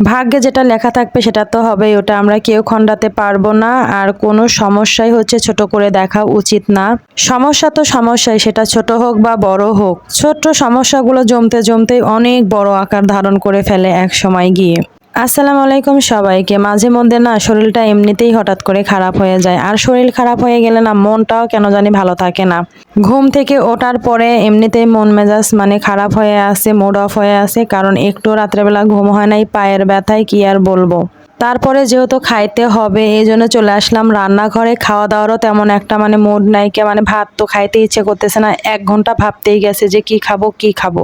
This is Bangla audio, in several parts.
ভাগ্যে যেটা লেখা থাকবে সেটা তো হবেই, ওটা আমরা কেউ খণ্ডাতে পারব না। আর কোনো সমস্যাই হচ্ছে ছোট করে দেখা উচিত না। সমস্যা তো সমস্যাই, সেটা ছোট হোক বা বড় হোক। ছোট্ট সমস্যাগুলো জমতে জমতে অনেক বড় আকার ধারণ করে ফেলে এক সময় গিয়ে। আসসালামু আলাইকুম সবাইকে। মাঝে মধ্যে না শরীরটা এমনিতেই হঠাৎ করে খারাপ হয়ে যায়। আর শরীর খারাপ হয়ে গেলে না মনটাও কেন জানি ভালো থাকে না। ঘুম থেকে ওঠার পরে এমনিতেই মন মেজাজ মানে খারাপ হয়ে আসে মুড অফ হয়ে আসে কারণ একটু রাত্রেবেলা ঘুম হয় নাই, পায়ের ব্যথায় কি আর বলব? তারপরে যেহেতু খাইতে হবে এই জন্য চলে আসলাম রান্নাঘরে। খাওয়া দাওয়ারও তেমন একটা মানে মুড নাই, কে মানে ভাত তো খাইতে ইচ্ছে করতেছে না। এক ঘণ্টা ভাবতেই গেছে যে কি খাব কি খাব।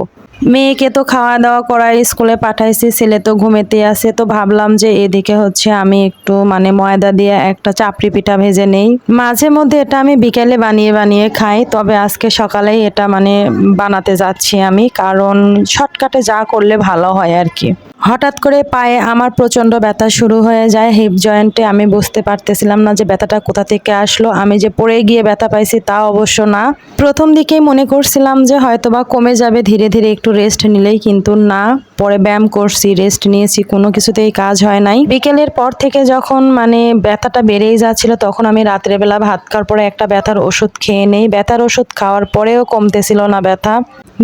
মেয়েকে তো খাওয়া দাওয়া করায় স্কুলে পাঠাইছি, ছেলে তো ঘুমেতে আছে। তো ভাবলাম যে এদিকে হচ্ছে আমি একটু মানে ময়দা দিয়ে একটা চাপড়ি পিঠা ভেজে নেই। মাঝে মধ্যে এটা আমি বিকেলে বানিয়ে বানিয়ে খাই, তবে আজকে সকালেই এটা মানে বানাতে যাচ্ছি আমি, কারণ শর্টকাটে যা করলে ভালো হয় আর কি। হঠাৎ করে পায়ে আমার প্রচণ্ড ব্যথা শুরু হয়ে যায়। হিপ জয়েন্টে আমি বুঝতে পারতেছিলাম না যে ব্যথাটা কোথা থেকে আসলো, আমি যে পড়ে গিয়ে ব্যথা পাইছি তা অবশ্য না। প্রথম দিকেই মনে করছিলাম যে হয়তোবা কমে যাবে, ধীরে ধীরে একটু রেস্ট নিলেই কিন্তু না। পরে ব্যায়াম করছি রেস্ট নিয়েছি, কোনো কিছুতেই কাজ হয় নাই। বিকেলের পর থেকে যখন মানে ব্যথাটা বেড়েই যাচ্ছিল, তখন আমি রাত্রেবেলা ভাত খাওয়ার পরে একটা ব্যথার ওষুধ খেয়ে নেই। ব্যথার ওষুধ খাওয়ার পরেও কমতেছিল না ব্যথা।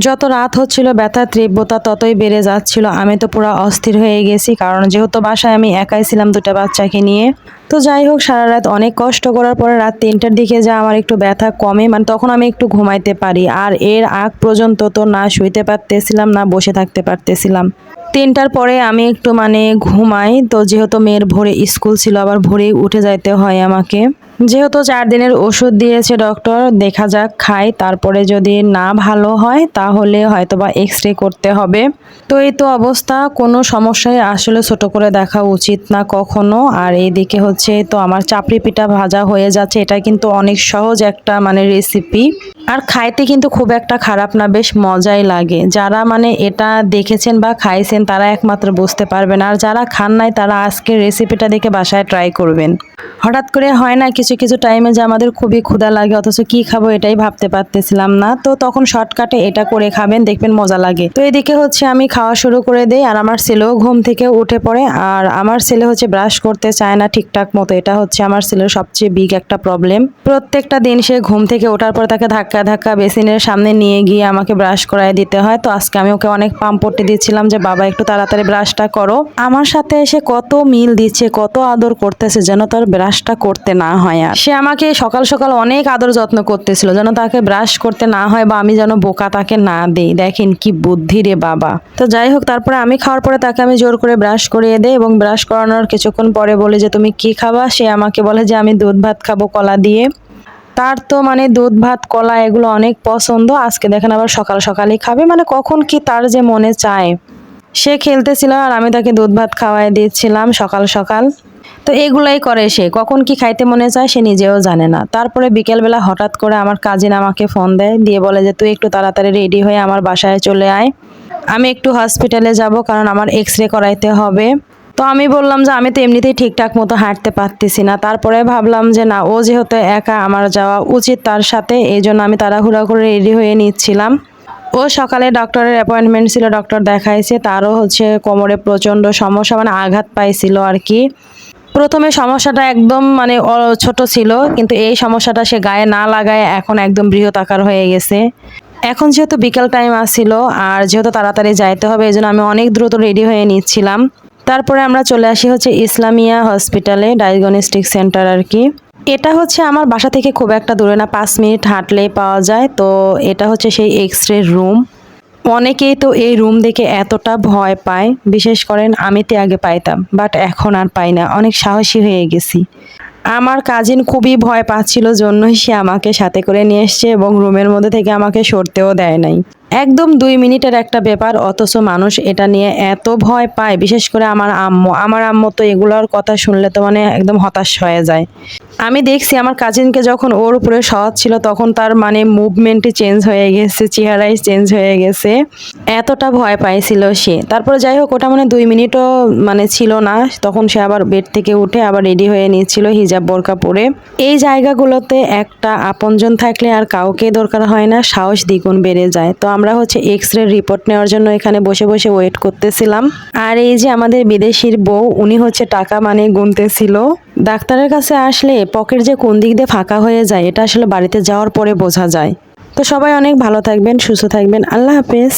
যত রাত হচ্ছিল, ব্যথার তীব্রতা ততই বেড়ে যাচ্ছিল। আমি তো পুরো অস্থির হয়ে গেছি, কারণ যেহেতু বাসায় আমি একাই ছিলাম দুটা বাচ্চাকে নিয়ে। তো যাই হোক, সারা রাত অনেক কষ্ট করার পরে রাত তিনটার দিকে যা আমার একটু ব্যথা কমে মানে তখন আমি একটু ঘুমাইতে পারি, আর এর আগ পর্যন্ত তো না শুইতে পারতেছিলাম, না বসে থাকতে পারতেছিলাম। তিনটার পরে আমি একটু মানে ঘুমাই, তো যেহেতু মেয়ের ভোরে স্কুল ছিল, আবার ভোরেই উঠে যাইতে হয় আমাকে। যেহেতু চার দিনের ওষুধ দিয়েছে ডক্টর, দেখা যাক খাই তারপরে যদি না ভালো হয়, তাহলে হয়তোবা এক্স রে করতে হবে। তো এই তো অবস্থা, কোনো সমস্যায় আসলে ছোট করে দেখা উচিত না কখনো। আর এইদিকে হচ্ছে তো আমার চাপড়ি পিঠা ভাজা হয়ে যাচ্ছে। এটা কিন্তু অনেক সহজ একটা মানে রেসিপি আর খাইতে কিন্তু খুব একটা খারাপ না, বেশ মজাই লাগে। যারা মানে এটা দেখেছেন বা খাইছেন, তারা একমাত্র বুঝতে পারবেন। আর যারা খান নাই, তারা আজকের রেসিপিটা দেখে বাসায় ট্রাই করবেন। হঠাৎ করে হয় না কিছু কিছু টাইমে যে আমাদের খুবই ক্ষুধা লাগে, অথচ কি খাব এটাই ভাবতে পারতেছিলাম না। তো তখন শর্টকাটে এটা করে খাবেন, দেখবেন মজা লাগে। তো এদিকে হচ্ছে আমি খাওয়া শুরু করে দেই, আর আমার ছেলেও ঘুম থেকে উঠে পড়ে, আর আমার ছেলে হচ্ছে ব্রাশ করতে চায় না ঠিকঠাক মতো। এটা হচ্ছে আমার ছেলের সবচেয়ে বিগ একটা প্রবলেম প্রত্যেকটা দিন সে ঘুম থেকে ওঠার পর তাকে ধাক্কা ধাক্কা বেসিনের সামনে নিয়ে গিয়ে আমাকে ব্রাশ করায় দিতে হয়। তো আজকে আমি ওকে অনেক পাম্প পট্টি দিচ্ছিলাম যে, বাবা, একটু তাড়াতাড়ি ব্রাশটা করো। আমার সাথে এসে কত মিল দিচ্ছে, কত আদর করতেছে যেন তার ব্রাশটা করতে না হয়। আর সে আমাকে সকাল সকাল অনেক আদর যত্ন করতেছিল, যেন তাকে ব্রাশ করতে না হয় বা আমি যেন বোকা তাকে না দেই। দেখেন কি বুদ্ধি রে বাবা। তো যাই হোক, তারপরে আমি খাওয়ার পরে তাকে আমি জোর করে ব্রাশ করিয়ে দেই এবং ব্রাশ করানোর কিছুক্ষণ পরে বলে যে, তুমি কি খাবা? সে আমাকে বলে যে, আমি দুধ ভাত খাব কলা দিয়ে। তার তো মানে দুধ ভাত, কলা এগুলো অনেক পছন্দ। আজকে দেখেন আবার সকাল সকালই খাবে। মানে কখন কি তার যে মনে চায়। সে খেলতেছিল আর আমি তাকে দুধ ভাত খাওয়াই দিচ্ছিলাম সকাল সকাল। তো এগুলাই করে সে। কখন কি খাইতে মনে চায় সে নিজেও জানে না। তারপরে বিকেলবেলা হঠাৎ করে আমার কাজিন আমাকে ফোন দেয়, দিয়ে বলে যে, তুই একটু তাড়াতাড়ি রেডি হয়ে আমার বাসায় চলে আয়। আমি একটু হসপিটালে যাব কারণ আমার এক্স রে করাইতে হবে। তো আমি বললাম যে, আমি তো এমনিতেই ঠিকঠাক মতো হাঁটতে পারতেছি না। তারপরে ভাবলাম যে, না, ও যেহেতু একা, আমার যাওয়া উচিত তার সাথে এই জন্য আমি তাড়াহুড়া করে রেডি হয়ে নিচ্ছিলাম। ও সকালে ডক্টরের অ্যাপয়েন্টমেন্ট ছিল, ডক্টর দেখাইছে, তারও হচ্ছে কোমরে প্রচণ্ড সমস্যা মানে আঘাত পাইছিল আর কি। প্রথমে সমস্যাটা একদম মানে ছোট ছিল, কিন্তু এই সমস্যাটা সে গায়ে না লাগায় এখন একদম বৃহৎ আকার হয়ে গেছে। এখন যেহেতু বিকেল টাইম আসছিল, আর যেহেতু তাড়াতাড়ি যাইতে হবে এই জন্য আমি অনেক দ্রুত রেডি হয়ে নিচ্ছিলাম। তারপরে আমরা চলে আসি হচ্ছে ইসলামিয়া হসপিটালে ডায়াগনস্টিক সেন্টার আর কি। এটা হচ্ছে আমার বাসা থেকে খুব একটা দূরে না, পাঁচ মিনিট হাঁটলেই পাওয়া যায়। তো এটা হচ্ছে সেই এক্স রে রুম অনেকেই তো এই রুম দেখে এতটা ভয় পায়। বিশেষ করেন আমি তো আগে পাইতাম বাট এখন আর পাই না। অনেক সাহসী হয়ে গেছি। আমার কাজিন খুবই ভয় পাচ্ছিল, জন্যই সে আমাকে সাথে করে নিয়ে এসছে এবং রুমের মধ্যে থেকে আমাকে সরতেও দেয় নাই। একদম দুই মিনিটের একটা ব্যাপার, অথচ মানুষ এটা নিয়ে এত ভয় পায়, বিশেষ করে আমার আম্মু। আমার আম্মু তো এগুলোর কথা শুনলে তো মানে একদম হতাশ হয়ে যায়। আমি দেখছি আমার কাজিনকে যখন ওর উপরে সহজ ছিল, তখন তার মানে মুভমেন্টই চেঞ্জ হয়ে গেছে, চেহারাই চেঞ্জ হয়ে গেছে। এতটা ভয় পাইছিল সে। তারপরে যাই হোক, ওটা মানে দুই মিনিটও মানে ছিল না। তখন সে আবার বেড থেকে উঠে আবার রেডি হয়ে নিচ্ছিল হিজাব, বোরকা পরে। এই জায়গাগুলোতে একটা আপনজন থাকলে আর কাউকে দরকার হয় না, সাহস দ্বিগুণ বেড়ে যায়। তো আমরা আমরা হচ্ছে এক্স রে রিপোর্ট নেওয়ার জন্য এখানে বসে বসে ওয়েট করতেছিলাম। আর এই যে আমাদের বিদেশির বউ, উনি হচ্ছে টাকা মানে গুনতেছিল। ডাক্তারের কাছে আসলে পকেট যে কোন দিক দিয়ে ফাঁকা হয়ে যায়, এটা আসলে বাড়িতে যাওয়ার পরে বোঝা যায়। তো সবাই অনেক ভালো থাকবেন, সুস্থ থাকবেন। আল্লাহ হাফেজ।